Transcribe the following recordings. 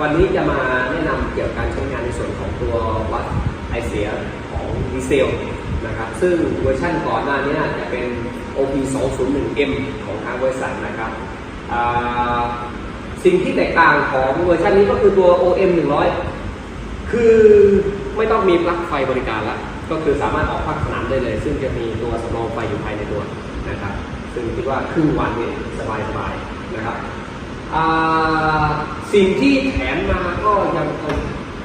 วันนี้จะมาแนะนำเกี่ยวกับการใช้งานในส่วนของตัววัดไอเสียของดีเซลนะครับ ซึ่งเวอร์ชันก่อนหน้านี้จะเป็น OP 201M ของทางบริษัทนะครับสิ่งที่แตกต่างของเวอร์ชันนี้ก็คือตัว OM 100 คือไม่ต้องมีปลั๊กไฟบริการแล้ว ก็คือสามารถออกภาคสนามได้เลย ซึ่งจะมีตัวสำรองไฟอยู่ภายในตัวนะครับ ซึ่งคิดว่าครึ่งวันเนี่ยสบายๆนะครับอ่า สิ่งที่แถมมาก็ยังคง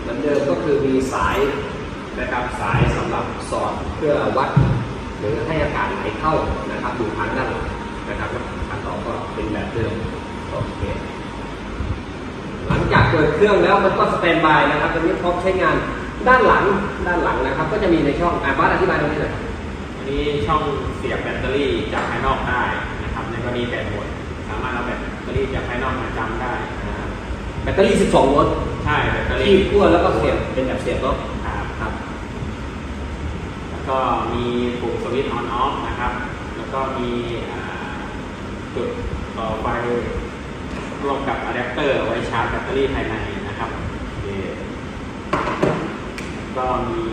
เหมือนเดิมก็คือมีสายนะครับสายสำหรับสอดเพื่อวัด หรือให้อากาศไหลเข้านะครับอยู่ทางด้านหลังนะครับทางต่อก็เป็นแบบเดิมโอเคหลังจากเปิดเครื่องแล้วมันก็สแตนบายนะครับตอนนี้พร้อมใช้งานด้านหลังด้านหลังนะครับ ก็จะมีในช่องอ่าบ้านอธิบายตรงนี้หน่อยอันนี้ช่องเสียบแบตเตอรี่จากภายนอกได้นะครับในกรณีแบตหมดสามารถเอาแบตเตอรี่จากภายนอกมาจำได้ แบตเตอรี่ 12 โวลต์ใช่แบตเตอที่รี่ขั้วแล้วก็เสียบเป็นแบบเสียบเนาะครับครับแล้วก็มีปุ่มสวิตช์ออนออฟนะครับ แล้วก็มีอ่าจุดต่อไฟร่วมกับอะแดปเตอร์ไว้ชาร์จแบตเตอรี่ภายในนะครับโอเคแล้วก็มี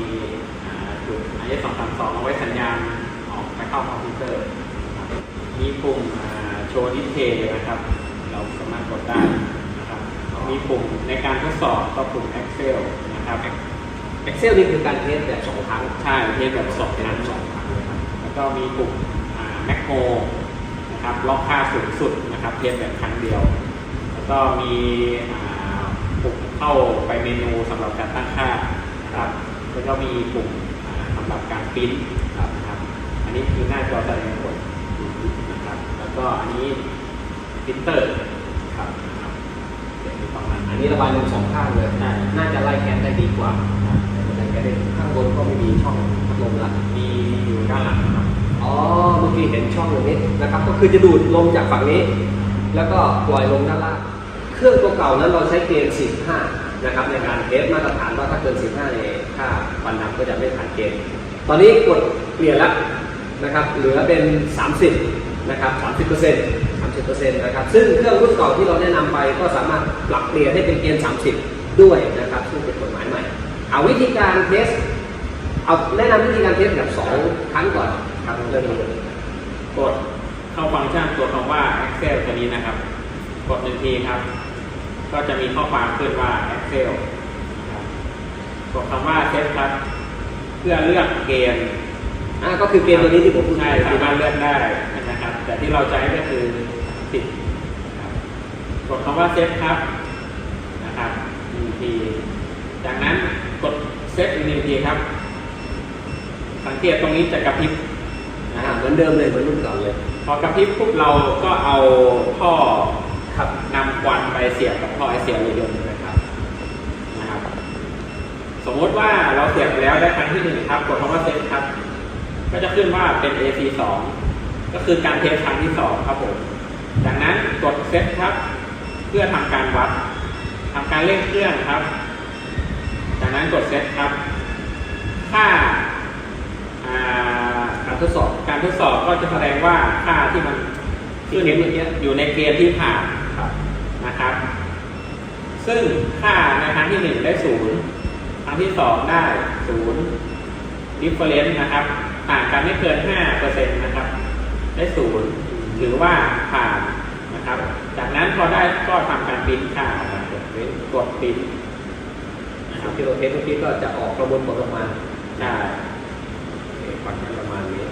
อ่าจุด IS 2 3 2เอาไว้สัญญาณออกไปเข้าคอมพิวเตอร์นะครับมีปุ่มอ่าโชว์ดิสเพย์นะครับ เราสามารถกดได้นะครับ มีปุ่มในการทดสอบก็ปุ่ม Excel นะครับ Excel นี่คือการเทสแบบสองครั้ง ใช่เทสแบบสอบนั้นสองครั้งเลยครับแล้วก็มีปุ่มแมคโครนะครับล็อกค่าสูงสุดนะครับเทสแบบครั้งเดียว แล้วก็มีอ่าปุ่มเข้าไปเมนูสำหรับการตั้งค่านะครับแล้วก็มีปุ่มอ่าสำหรับการปริ้นครับนะครับอันนี้คือหน้าจอแสดงผลนะครับแล้วก็อันนี้พิมพ์เตอร์ครับนะครับเดี๋ยวมี ประมาณอัอันนนี้นี้ระบายลมสองข้างเลยใช่น่าจะไล่แก๊สได้ดีกว่าไล่แก๊สได้ข้างบนก็ไม่มีช่องพัดลมละมีอยู่ด้านหลังนะครับอ๋อเมื่อกี้เห็นช่องตรงนี้นะครับ ก็คือจะดูดลมจากฝั่งนี้ แล้วก็ปล่อยลงด้านล่างเครื่องตัวเก่านั้นเราใช้เกณฑ์15นะครับในการเทสมาตรฐานว่าถ้าเกิน 15ในยค่าควันดำก็จะไม่ผ่านเกณฑ์ตอนนี้กดเปลี่ยนแล้วนะครับเหลือเป็น 30นะครับ30เปอร์เซ็นต์ 30เปอร์เซ็นต์นะครับ ซึ่งเครื่องรุ่นเก่าที่เราแนะนำไปก็สามารถปรับเปลี่ยนให้เป็นเกณฑ์ 30 ด้วยนะครับ ซึ่งเป็นกฎหมายใหม่ เอาวิธีการเทส เอาแนะนำวิธีการเทสแบบสองครั้งก่อนครับเริ่มเลยกดเข้าฟังก์ชันตัวคำว่า Excel ตัวนี้นะครับ กดหนึ่งทีครับ ก็จะมีข้อความขึ้นว่า Excel นะครับกดคำว่า Set ครับ เพื่อเลือกเกณฑ์อ่าก็คือเกณฑ์ตัวนี้ที่ผมพูดใช่ถึงสามารถเลือกได้นะครับ แต่ที่เราใช้ก็คือ สิบครับกดคำว่า Set ครับนะครับหนึ่งที จากนั้นกด Set อีกหนึ่งทีครับ สังเกตตรงนี้จะกระพริบนะอ่าครับเหมือนเดิมเลยเหมือนรุ่นเก่าเลย พอกระพริบปุ๊บเราก็เอาท่อครับนำควันไปเสียบกับท่อไอเสียรถยนต์นะครับนะครับ สมมติว่าเราเสียบไปแล้วได้ครั้งที่หนึ่งครับ กดคำว่าเซตครับ ก็จะขึ้นว่าเป็น AC 2ก็คือการเทสครั้งที่สองครับผม จากนั้นกดเซตครับ เพื่อทำการวัดทำการเร่งเครื่องครับ จากนั้นกดเซตครับ ค่าการทดสอบการทดสอบก็จะแสดงว่าค่าที่มันขึ้นเมื่อกี้อยู่ในเกณฑ์ที่ผ่านครับนะครับ ซึ่งค่าในครั้งที่หนึ่งได้ศูนย์ครั้งที่สองได้ศูนย์ดิฟเฟอเรนซ์นะครับ ต่างกันไม่เกินห้าเปอร์เซ็นต์นะครับ ได้ศูนย์ ถือว่าผ่านนะครับ จากนั้นพอได้ก็ทำการปริ้นค่าออกมากดปริ้นกดปริ้นนะคครัรับบที่เราเทสเมื่อกี้ก็จะออกประมวลผลออกมาใช่โอเคฟังก์ชันประมาณนี้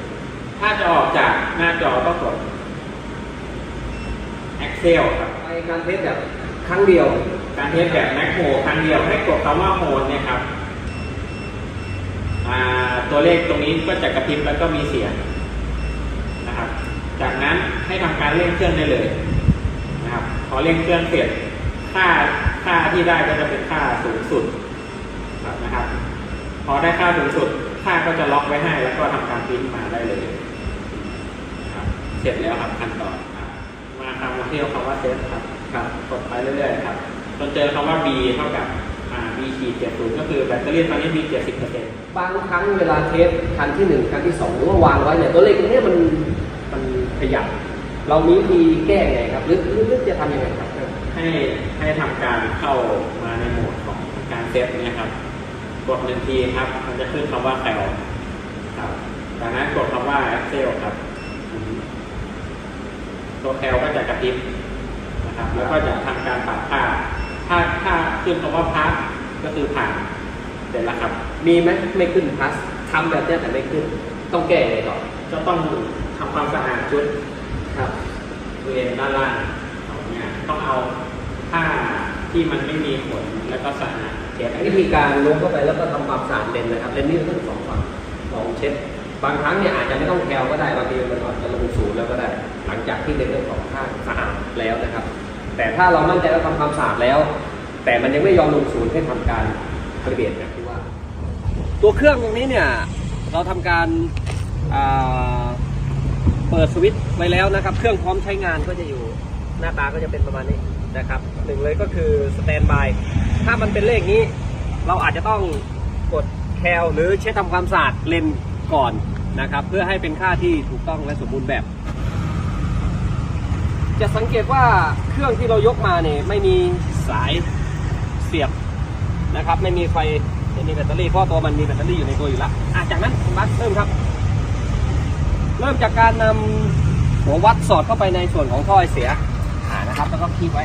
ถ้าจะออกจากหน้าจอก็กด Excel ครับไปการเทสแบบครั้งเดียว การเทสแบบแมคโฮครั้งเดียวให้กดคำว่าโฮนเนี่ยครับอ่าตัวเลขตรงนี้ก็จะกระพริบแล้วก็มีเสียงนะครับ จากนั้นให้ทำการเร่งเครื่องได้เลยนะครับพอเร่งเครื่องเสร็จค่าค่าที่ได้ก็จะเป็นค่าสูงสุดนะครับ พอได้ค่าสูงสุดค่าก็จะล็อกไว้ให้ แล้วก็ทำการพิมพ์มาได้เลยครับเสร็จแล้วครับขั้นตอนมาทำมาเที่ยวคำว่าเซตครับครับกดไปเรื่อยๆครับจนเจอคำว่า B เท่ากับอ่า B ขีดเจ็ดศูนย์ก็คือแบตเตอรี่ตอนนี้มีเจ็ดสิบเปอร์เซ็นต์บางครั้งเวลาเทสคันที่หนึ่งคันที่สองหรือว่าวางไว้เนี่ยตัวเลขตรงนี้มัน ยับ เรามีวิธีแก้ไงครับหรือหรือหรือจะทำยังไงครับให้ให้ให้ทำการเข้ามาในโหมดของการเซตเนี่ยครับ กดหนึ่งทีครับ มันจะขึ้นคำว่าแคลครับจากนั้นกดคำว่า Excel ครับ ตัวแคลก็จะกระพริบนะครับ แล้วก็จะทำการปรับค่าถ้าถ้าขึ้นคำว่าพาสก็คือผ่านเสร็จแล้วครับ มีไหมไม่ขึ้นพลัสทำแบบเนี้ยแต่ไม่ขึ้น ต้องแก้ไงต่อจะต้อง ทำความสะอาดชุดครับบริเวณด้านล่างของเนี่ยต้องเอาผ้าที่มันไม่มีขนแล้วก็สะอาดเช็ดวิธีการลงเข้าไปแล้วก็ทำความสะอาดเลนนะครับเลนนี่ต้องสองฝั่งลองเช็ดบางครั้งเนี่ยอาจจะไม่ต้องแคลก็ได้บางทีมันอาจจะลงศูนย์แล้วก็ได้ หลังจากที่เลนทั้งสองข้างสะอาดแล้วนะครับ แต่ถ้าเรามั่นใจว่าทำความสะอาดแล้ว แต่มันยังไม่ยอมลงศูนย์ให้ทำการคาลิเบรตแบบที่ว่า ตัวเครื่องตรงนี้เนี่ยเราทำการอ่า เปิดสวิตช์ไว้แล้วนะครับ เครื่องพร้อมใช้งานก็จะอยู่หน้าตาก็จะเป็นประมาณนี้นะครับหนึ่งเลยก็คือสแตนบายถ้ามันเป็นเลขนี้ เราอาจจะต้องกดแคลหรือเช็ดทำความสะอาดเลนก่อนนะครับ เพื่อให้เป็นค่าที่ถูกต้องและสมบูรณ์แบบ จะสังเกตว่าเครื่องที่เรายกมาเนี่ยไม่มีสายเสียบนะครับ ไม่มีไฟไม่มีแบตเตอรี่เพราะตัวมันมีแบตเตอรี่อยู่ในตัวอยู่แล้วอะจากนั้นบัสเริ่มครับ ริ่มจากการนำหัววัดสอดเข้าไปในส่วนของท่อไอเสียอ่านะครับ แล้วก็คีบไว้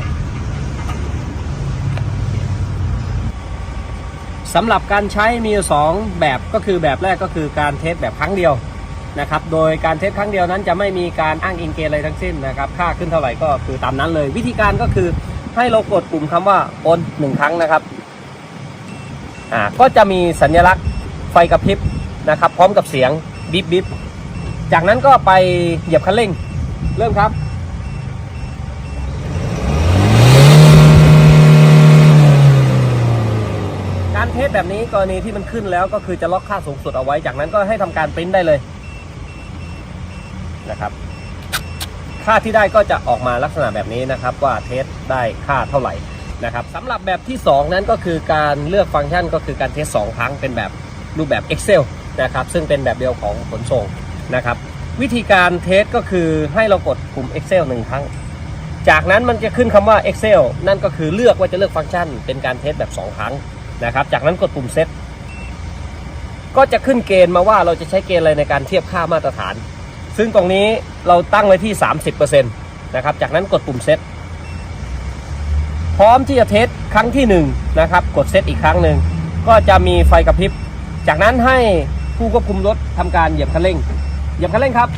สำหรับการใช้มีอยู่สองแบบก็คือแบบแรกก็คือการเทสแบบครั้งเดียวนะครับ โดยการเทสครั้งเดียวนั้นจะไม่มีการอ้างอิงเกณฑ์อะไรทั้งสิ้นนะครับ ค่าขึ้นเท่าไหร่ก็คือตามนั้นเลย วิธีการก็คือให้เรากดปุ่มคำว่าโอนหนึ่งครั้งนะครับ อ่า ก็จะมีสัญลักษณ์ไฟกระพริบนะครับ พร้อมกับเสียง บิบบิบ จากนั้นก็ไปเหยียบคันเร่ง เริ่มครับการเทสแบบนี้กรณีที่มันขึ้นแล้วก็คือจะล็อกค่าสูงสุดเอาไว้ จากนั้นก็ให้ทำการปริ้นได้เลยนะครับ ค่าที่ได้ก็จะออกมาลักษณะแบบนี้นะครับ ว่าเทสได้ค่าเท่าไหร่นะครับสำหรับแบบที่ 2 นั้นก็คือการเลือกฟังก์ชันก็คือการเทส 2 ครั้งเป็นแบบรูปแบบ Excel นะครับซึ่งเป็นแบบเดียวของขนส่ง นะครับ วิธีการเทสก็คือให้เรากดปุ่ม Excel หนึ่งครั้ง จากนั้นมันจะขึ้นคำว่า Excel นั่นก็คือเลือกว่าจะเลือกฟังก์ชัน เป็นการเทสแบบ 2 ครั้งนะครับ จากนั้นกดปุ่มเซตก็จะขึ้นเกณฑ์มาว่าเราจะใช้เกณฑ์อะไรในการเทียบค่ามาตรฐาน ซึ่งตรงนี้เราตั้งไว้ที่ 30%นะครับ จากนั้นกดปุ่มเซตพร้อมที่จะเทสครั้งที่1นะครับ กดเซตอีกครั้งหนึ่ง ก็จะมีไฟกระพริบ จากนั้นให้ผู้ควบคุมรถทำการเหยียบคันเร่ง เหยียบคันเร่งครับ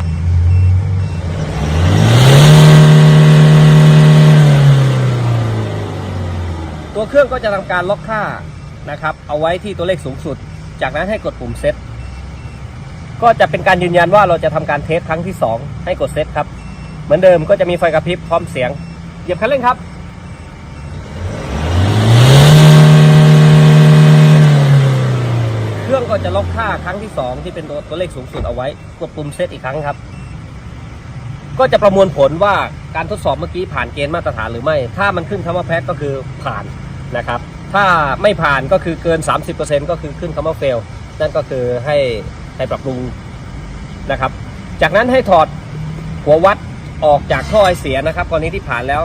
ตัวเครื่องก็จะทำการล็อกค่านะครับ เอาไว้ที่ตัวเลขสูงสุด จากนั้นให้กดปุ่มเซตก็จะเป็นการยืนยันว่าเราจะทำการเทสครั้งที่ 2 ให้กดเซตครับ เหมือนเดิมก็จะมีไฟกระพริบพร้อมเสียง เหยียบคันเร่งครับ เครื่อง ก็จะล็อกค่าครั้งที่ 2 ที่เป็นตัวตัวเลขสูงสุดเอาไว้ กดปุ่มเซตอีกครั้งครับ ก็จะประมวลผลว่าการทดสอบเมื่อกี้ผ่านเกณฑ์มาตรฐานหรือไม่ ถ้ามันขึ้นคำว่าแพ้ก็คือผ่านนะครับ ถ้าไม่ผ่านก็คือเกิน 30%ก็คือขึ้นคำว่า fail นั่นก็คือให้ให้ปรับปรุงนะครับ จากนั้นให้ถอดหัววัดออกจากท่อไอเสียนะครับกรณีที่ผ่านแล้ว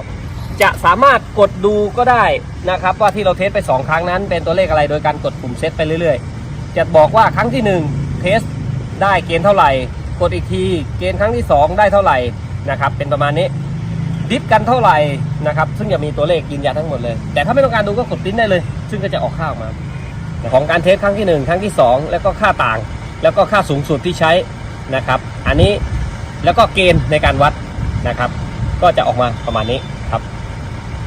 จะสามารถกดดูก็ได้นะครับ ว่าที่เราเทสไป 2 ครั้งนั้นเป็นตัวเลขอะไรโดยการกดปุ่มเซตไปเรื่อยๆ จะบอกว่าครั้งที่ 1 เทสได้เกณฑ์เท่าไหร่ กดอีกทีเกณฑ์ครั้งที่ 2 ได้เท่าไหร่นะครับเป็นประมาณนี้ดิฟกันเท่าไหร่นะครับซึ่งจะมีตัวเลขยืนยันทั้งหมดเลย แต่ถ้าไม่ต้องการดูก็กดปริ้นได้เลย ซึ่งก็จะออกค่าออกมา ของการเทสครั้งที่ 1 ครั้งที่ 2 แล้วก็ค่าต่าง แล้วก็ค่าสูงสุดที่ใช้นะครับ อันนี้แล้วก็เกณฑ์ในการวัดนะครับ ก็จะออกมาประมาณนี้